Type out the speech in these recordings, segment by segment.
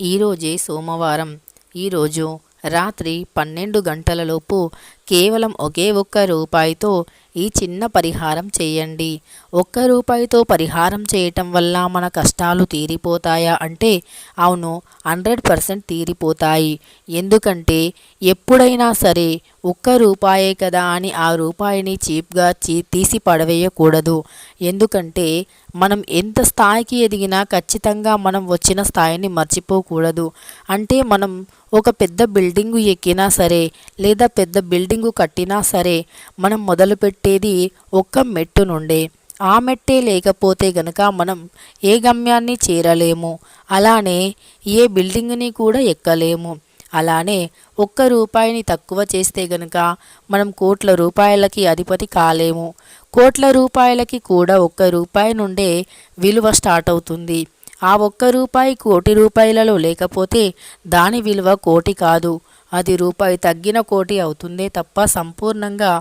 ఈరోజే సోమవారం. ఈరోజు రాత్రి పన్నెండు గంటలలోపు కేవలం ఒకే ఒక్క రూపాయితో ఈ చిన్న పరిహారం చేయండి. ఒక్క రూపాయితో పరిహారం చేయటం వల్ల మన కష్టాలు తీరిపోతాయా అంటే అవును హండ్రెడ్ పర్సెంట్ తీరిపోతాయి. ఎందుకంటే ఎప్పుడైనా సరే ఒక్క రూపాయే కదా అని ఆ రూపాయిని చీప్గా చీ తీసి పడవేయకూడదు. ఎందుకంటే మనం ఎంత స్థాయికి ఎదిగినా ఖచ్చితంగా మనం వచ్చిన స్థాయిని మర్చిపోకూడదు. అంటే మనం ఒక పెద్ద బిల్డింగు ఎక్కినా సరే లేదా పెద్ద బిల్డింగు కట్టినా సరే మనం మొదలుపెట్టేది ఒక్క మెట్టు నుండే. ఆ మెట్టే లేకపోతే గనక మనం ఏ గమ్యాన్ని చేరలేము. అలానే ఏ బిల్డింగ్ని కూడా ఎక్కలేము. అలానే ఒక్క రూపాయిని తక్కువ చేస్తే గనక మనం కోట్ల రూపాయలకి అధిపతి కాలేము. కోట్ల రూపాయలకి కూడా ఒక్క రూపాయి నుండే విలువ స్టార్ట్ అవుతుంది. ఆ ఒక్క రూపాయి కోటి రూపాయలలో లేకపోతే దాని విలువ కోటి కాదు. అది రూపాయి తగ్గిన కోటి అవుతుందే తప్ప సంపూర్ణంగా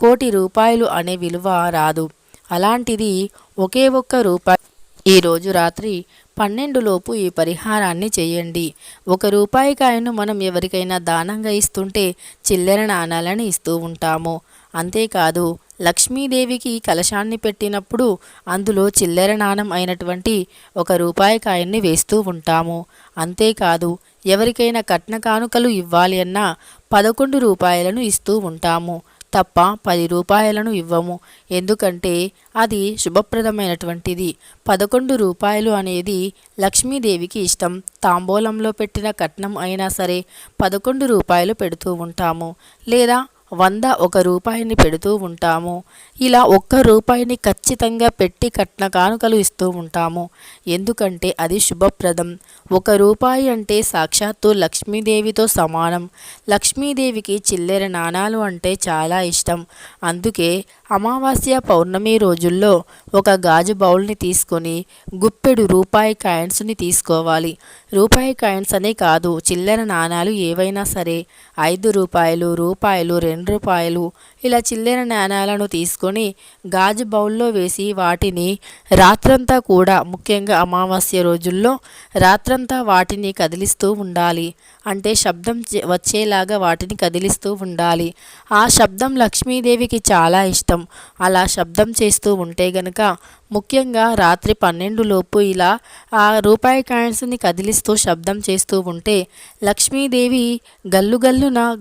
కోటి రూపాయలు అనే విలువ రాదు. అలాంటిది ఒకే ఒక్క రూపాయి. ఈరోజు రాత్రి పన్నెండులోపు ఈ పరిహారాన్ని చేయండి. ఒక రూపాయి కాయను మనం ఎవరికైనా దానంగా ఇస్తుంటే చిల్లర నాణాలని ఇస్తూ ఉంటాము. అంతేకాదు లక్ష్మీదేవికి కలశాన్ని పెట్టినప్పుడు అందులో చిల్లర నాణం అయినటువంటి ఒక రూపాయి కాయన్ని వేస్తూ ఉంటాము. అంతేకాదు ఎవరికైనా కట్న కానుకలు ఇవ్వాలి అన్నా పదకొండు రూపాయలను ఇస్తూ ఉంటాము. తప్ప పది రూపాయలను ఇవ్వము. ఎందుకంటే అది శుభప్రదమైనటువంటిది. పదకొండు రూపాయలు అనేది లక్ష్మీదేవికి ఇష్టం. తాంబూలంలో పెట్టిన కట్నం అయినా సరే పదకొండు రూపాయలు పెడుతూ ఉంటాము. లేదా వంద ఒక రూపాయిని పెడుతూ ఉంటాము. ఇలా ఒక్క రూపాయిని ఖచ్చితంగా పెట్టి కట్న కానుకలు ఇస్తూ ఉంటాము. ఎందుకంటే అది శుభప్రదం. ఒక రూపాయి అంటే సాక్షాత్తు లక్ష్మీదేవితో సమానం. లక్ష్మీదేవికి చిల్లెర నాణాలు అంటే చాలా ఇష్టం. అందుకే అమావాస్య పౌర్ణమి రోజుల్లో ఒక గాజు బౌల్ని తీసుకొని గుప్పెడు రూపాయి కాయిన్స్ని తీసుకోవాలి. రూపాయి కాయిన్స్ అనే కాదు చిల్లర నాణాలు ఏవైనా సరే. ఐదు రూపాయలు రూపాయలు రెండు రూపాయలు ఇలా చిల్లర నాణాలను తీసుకొని గాజు బౌల్లో వేసి వాటిని రాత్రంతా కూడా ముఖ్యంగా అమావాస్య రోజుల్లో రాత్రంతా వాటిని కదిలిస్తూ ఉండాలి. అంటే శబ్దం వచ్చేలాగా వాటిని కదిలిస్తూ ఉండాలి. ఆ శబ్దం లక్ష్మీదేవికి చాలా ఇష్టం. అలా శబ్దం చేస్తూ ఉంటే గనక ముఖ్యంగా రాత్రి పన్నెండు లోపు ఇలా ఆ రూపాయి కాయిన్స్ని కదిలిస్తూ శబ్దం చేస్తూ ఉంటే లక్ష్మీదేవి గల్లు గల్లున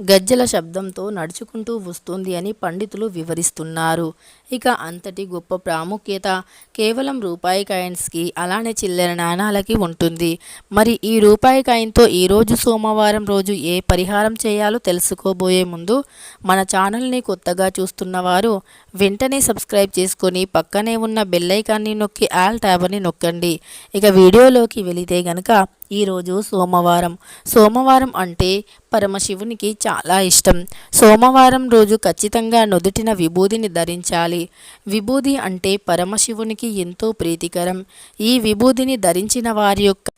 గజ్జల శబ్దంతో నడుచుకుంటూ వస్తుంది అని పండితులు వివరిస్తున్నారు. ఇక అంతటి గొప్ప ప్రాముఖ్యత కేవలం రూపాయి కాయిన్స్కి అలానే చిల్లర నాణాలకి ఉంటుంది. మరి ఈ రూపాయి కాయిన్తో ఈరోజు సోమవారం రోజు ఏ పరిహారం చేయాలో తెలుసుకోబోయే ముందు మన ఛానల్ని కొత్తగా చూస్తున్న వారు వెంటనే సబ్స్క్రైబ్ చేసుకొని పక్కనే ఉన్న బెల్లైకాన్ని నొక్కి ఆల్ ట్యాబ్ని నొక్కండి. ఇక వీడియోలోకి వెళితే గనక ఈరోజు సోమవారం. సోమవారం అంటే పరమశివునికి చాలా ఇష్టం. సోమవారం రోజు ఖచ్చితంగా నుదుటిన విభూదిని ధరించాలి. విభూది అంటే పరమశివునికి ఎంతో ప్రీతికరం. ఈ విభూదిని ధరించిన వారి యొక్క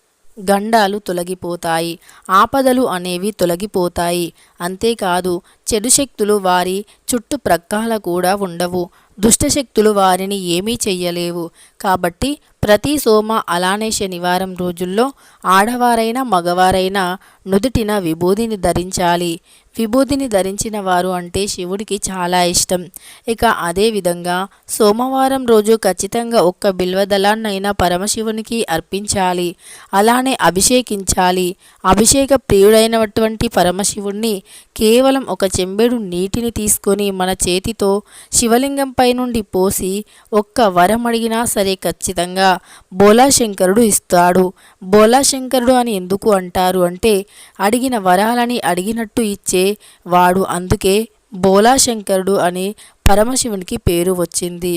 గండాలు తొలగిపోతాయి. ఆపదలు అనేవి తొలగిపోతాయి. అంతేకాదు చెడు శక్తులు వారి చుట్టుప్రక్కల కూడా ఉండవు. దుష్టశక్తులు వారిని ఏమీ చెయ్యలేవు. కాబట్టి ప్రతి సోమ అలానే శనివారం రోజుల్లో ఆడవారైనా మగవారైనా నుదుటిన విభూదిని ధరించాలి. విభూదిని ధరించిన వారు అంటే శివుడికి చాలా ఇష్టం. ఇక అదేవిధంగా సోమవారం రోజు ఖచ్చితంగా ఒక్క బిల్వదళాన్నైనా పరమశివునికి అర్పించాలి. అలానే అభిషేకించాలి. అభిషేక ప్రియుడైనటువంటి పరమశివుణ్ణి కేవలం ఒక చెంబెడు నీటిని తీసుకొని మన చేతితో శివలింగంపై నుండి పోసి ఒక్క వరం అడిగినా సరే ఖచ్చితంగా బోలాశంకరుడు ఇస్తాడు. బోలాశంకరుడు అని ఎందుకు అంటారు అంటే అడిగిన వరాలని అడిగినట్టు ఇచ్చే వాడు అందుకే బోలాశంకరుడు అని పరమశివునికి పేరు వచ్చింది.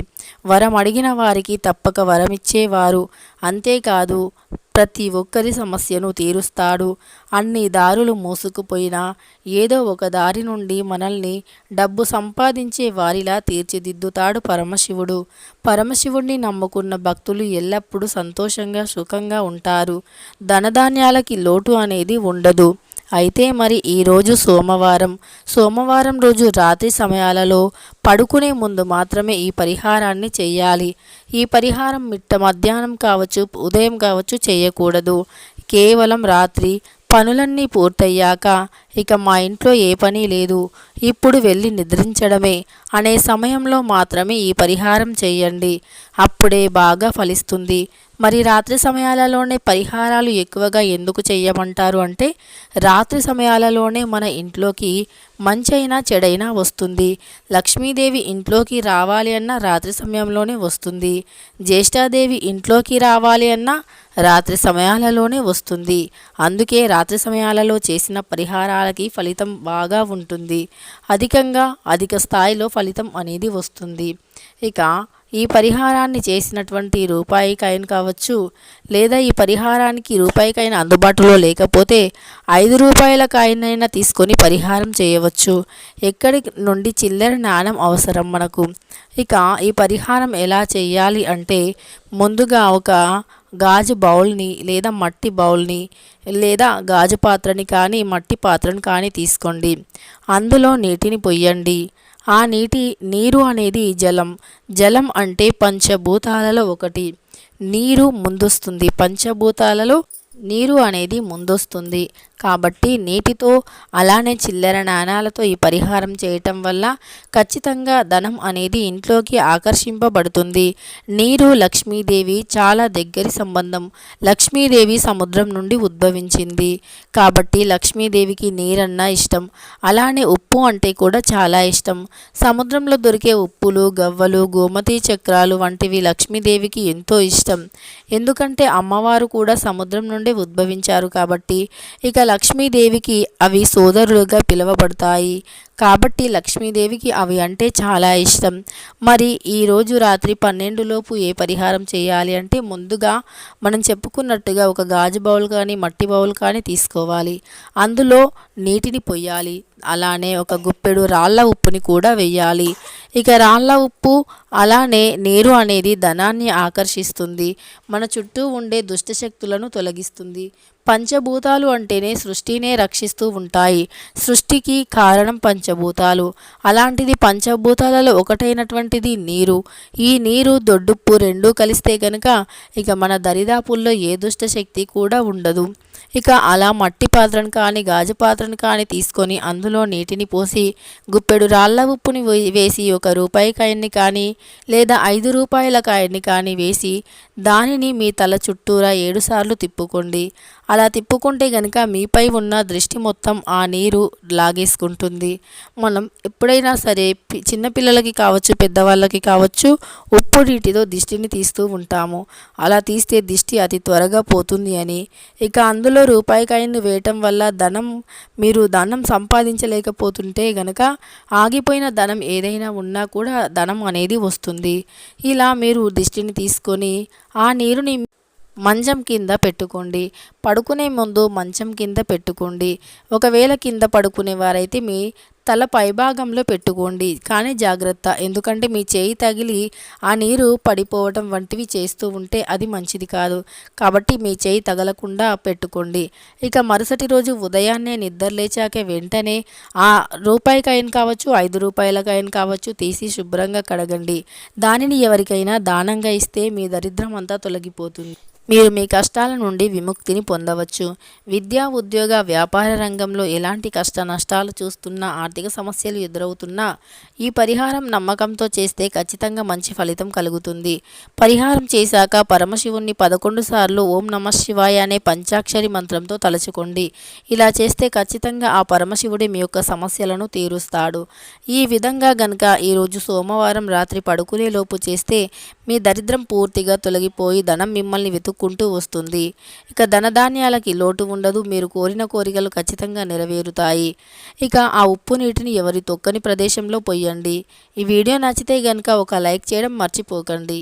వరం అడిగిన వారికి తప్పక వరమిచ్చేవారు అంతేకాదు ప్రతి ఒక్కరి సమస్యను తీరుస్తాడు. అన్ని దారులు మూసుకుపోయినా ఏదో ఒక దారి నుండి మనల్ని డబ్బు సంపాదించే వారిలా తీర్చిదిద్దుతాడు పరమశివుడు. పరమశివుడిని నమ్ముకున్న భక్తులు ఎల్లప్పుడూ సంతోషంగా సుఖంగా ఉంటారు. ధనధాన్యాలకి లోటు అనేది ఉండదు. అయితే మరి ఈరోజు సోమవారం. సోమవారం రోజు రాత్రి సమయాలలో పడుకునే ముందు మాత్రమే ఈ పరిహారాన్ని చేయాలి. ఈ పరిహారం మిట్ట మధ్యాహ్నం కావచ్చు ఉదయం కావచ్చు చేయకూడదు. కేవలం రాత్రి పనులన్నీ పూర్తయ్యాక ఇక మా ఇంట్లో ఏ పని లేదు. ఇప్పుడు వెళ్ళి నిద్రించడమే అనే సమయంలో మాత్రమే ఈ పరిహారం చేయండి. అప్పుడే బాగా ఫలిస్తుంది. మరి రాత్రి సమయాలలోనే పరిహారాలు ఎక్కువగా ఎందుకు చేయమంటారు అంటే రాత్రి సమయాలలోనే మన ఇంట్లోకి మంచైనా చెడైనా వస్తుంది. లక్ష్మీదేవి ఇంట్లోకి రావాలి అన్న రాత్రి సమయంలోనే వస్తుంది. జ్యేష్ఠాదేవి ఇంట్లోకి రావాలి అన్న రాత్రి సమయాలలోనే వస్తుంది. అందుకే రాత్రి సమయాలలో చేసిన పరిహారాలకి ఫలితం బాగా ఉంటుంది. అధికంగా అధిక స్థాయిలో ఫలితం అనేది వస్తుంది. ఇక ఈ పరిహారాన్ని చేసినటువంటి రూపాయి కాయిన్ కావచ్చు లేదా ఈ పరిహారానికి రూపాయికైనా అందుబాటులో లేకపోతే ఐదు రూపాయల కాయిన్ అయినా తీసుకొని పరిహారం చేయవచ్చు. ఎక్కడి నుండి చిల్లర నాణం అవసరం మనకు? ఇక ఈ పరిహారం ఎలా చేయాలి అంటే ముందుగా ఒక గాజు బౌల్ని లేదా మట్టి బౌల్ని లేదా గాజు పాత్రని కానీ మట్టి పాత్రని కానీ తీసుకోండి. అందులో నీటిని పొయ్యండి ఆ నీటి నీరు అనేది జలం. జలం అంటే పంచభూతాలలో ఒకటి. నీరు ముందొస్తుంది. పంచభూతాలలో నీరు అనేది ముందొస్తుంది. కాబట్టి నీటితో అలానే చిల్లర నాణాలతో ఈ పరిహారం చేయటం వల్ల ఖచ్చితంగా ధనం అనేది ఇంట్లోకి ఆకర్షింపబడుతుంది. నీరు లక్ష్మీదేవి చాలా దగ్గరి సంబంధం. లక్ష్మీదేవి సముద్రం నుండి ఉద్భవించింది. కాబట్టి లక్ష్మీదేవికి నీరన్నా ఇష్టం. అలానే ఉప్పు అంటే కూడా చాలా ఇష్టం. సముద్రంలో దొరికే ఉప్పులు గవ్వలు గోమతి చక్రాలు వంటివి లక్ష్మీదేవికి ఎంతో ఇష్టం. ఎందుకంటే అమ్మవారు కూడా సముద్రం నుండి ఉద్భవించారు కాబట్టి ఇక లక్ష్మీదేవికి అవి సోదరులుగా పిలువబడతాయి. కాబట్టి లక్ష్మీదేవికి అవి అంటే చాలా ఇష్టం. మరి ఈరోజు రాత్రి పన్నెండులోపు ఏ పరిహారం చేయాలి అంటే ముందుగా మనం చెప్పుకున్నట్టుగా ఒక గాజు బౌల్ కానీ మట్టి బౌల్ కానీ తీసుకోవాలి. అందులో నీటిని పొయ్యాలి అలానే ఒక గుప్పెడు రాళ్ళ ఉప్పుని కూడా వెయ్యాలి ఇక రాళ్ళ ఉప్పు అలానే నీరు అనేది ధనాన్ని ఆకర్షిస్తుంది. మన చుట్టూ ఉండే దుష్టశక్తులను తొలగిస్తుంది. పంచభూతాలు అంటేనే సృష్టినే రక్షిస్తూ ఉంటాయి. సృష్టికి కారణం పంచభూతాలు. అలాంటిది పంచభూతాలలో ఒకటైనటువంటిది నీరు. ఈ నీరు దొడ్డుప్పు రెండూ కలిస్తే కనుక ఇక మన దరిదాపుల్లో ఏ దుష్ట శక్తి కూడా ఉండదు. ఇక అలా మట్టి పాత్రను కానీ గాజు పాత్రను కానీ తీసుకొని అందులో నీటిని పోసి గుప్పెడు రాళ్ళ ఉప్పుని వేసి ఒక రూపాయి కాయన్ని కానీ లేదా ఐదు రూపాయల కాయన్ని కానీ వేసి దానిని మీ తల చుట్టూరా ఏడుసార్లు తిప్పుకోండి. అలా తిప్పుకుంటే గనక మీపై ఉన్న దృష్టి మొత్తం ఆ నీరు లాగేసుకుంటుంది. మనం ఎప్పుడైనా సరే చిన్నపిల్లలకి కావచ్చు పెద్దవాళ్ళకి కావచ్చు ఉప్పు నీటితో దిష్టిని తీస్తూ ఉంటాము. అలా తీస్తే దిష్టి అతి త్వరగా పోతుంది అని. ఇక అందులో రూపాయి కాయను వేయటం వల్ల ధనం మీరు ధనం సంపాదించలేకపోతుంటే గనక ఆగిపోయిన ధనం ఏదైనా ఉన్నా కూడా ధనం అనేది వస్తుంది. ఇలా మీరు దిష్టిని తీసుకొని ఆ నీరుని మంచం కింద పెట్టుకోండి. పడుకునే ముందు మంచం కింద పెట్టుకోండి. ఒకవేళ కింద పడుకునే వారైతే మీ తల పైభాగంలో పెట్టుకోండి. కానీ జాగ్రత్త. ఎందుకంటే మీ చేయి తగిలి ఆ నీరు పడిపోవటం వంటివి చేస్తూ ఉంటే అది మంచిది కాదు. కాబట్టి మీ చేయి తగలకుండా పెట్టుకోండి. ఇక మరుసటి రోజు ఉదయాన్నే నిద్ర లేచాక వెంటనే ఆ రూపాయి కావచ్చు ఐదు రూపాయల కావచ్చు తీసి శుభ్రంగా కడగండి. దానిని ఎవరికైనా దానంగా ఇస్తే మీ దరిద్రం అంతా తొలగిపోతుంది. మీరు మీ కష్టాల నుండి విముక్తిని పొందవచ్చు. విద్యా ఉద్యోగ వ్యాపార రంగంలో ఎలాంటి కష్ట నష్టాలు చూస్తున్నా ఆర్థిక సమస్యలు ఎదురవుతున్నా ఈ పరిహారం నమ్మకంతో చేస్తే ఖచ్చితంగా మంచి ఫలితం కలుగుతుంది. పరిహారం చేశాక పరమశివుణ్ణి పదకొండు సార్లు ఓం నమ శివాయ అనే పంచాక్షరి మంత్రంతో తలుచుకోండి. ఇలా చేస్తే ఖచ్చితంగా ఆ పరమశివుడి మీ యొక్క సమస్యలను తీరుస్తాడు. ఈ విధంగా గనక ఈరోజు సోమవారం రాత్రి పడుకునేలోపు చేస్తే మీ దరిద్రం పూర్తిగా తొలగిపోయి ధనం మిమ్మల్ని వెతుకు కుంటూ వస్తుంది. ఇక ధనధాన్యాలకి లోటు ఉండదు. మీరు కోరిన కోరికలు ఖచ్చితంగా నెరవేరుతాయి. ఇక ఆ ఉప్పు నీటిని ఎవరి తొక్కని ప్రదేశంలో పొయ్యండి. ఈ వీడియో నచ్చితే కనుక ఒక లైక్ చేయడం మర్చిపోకండి.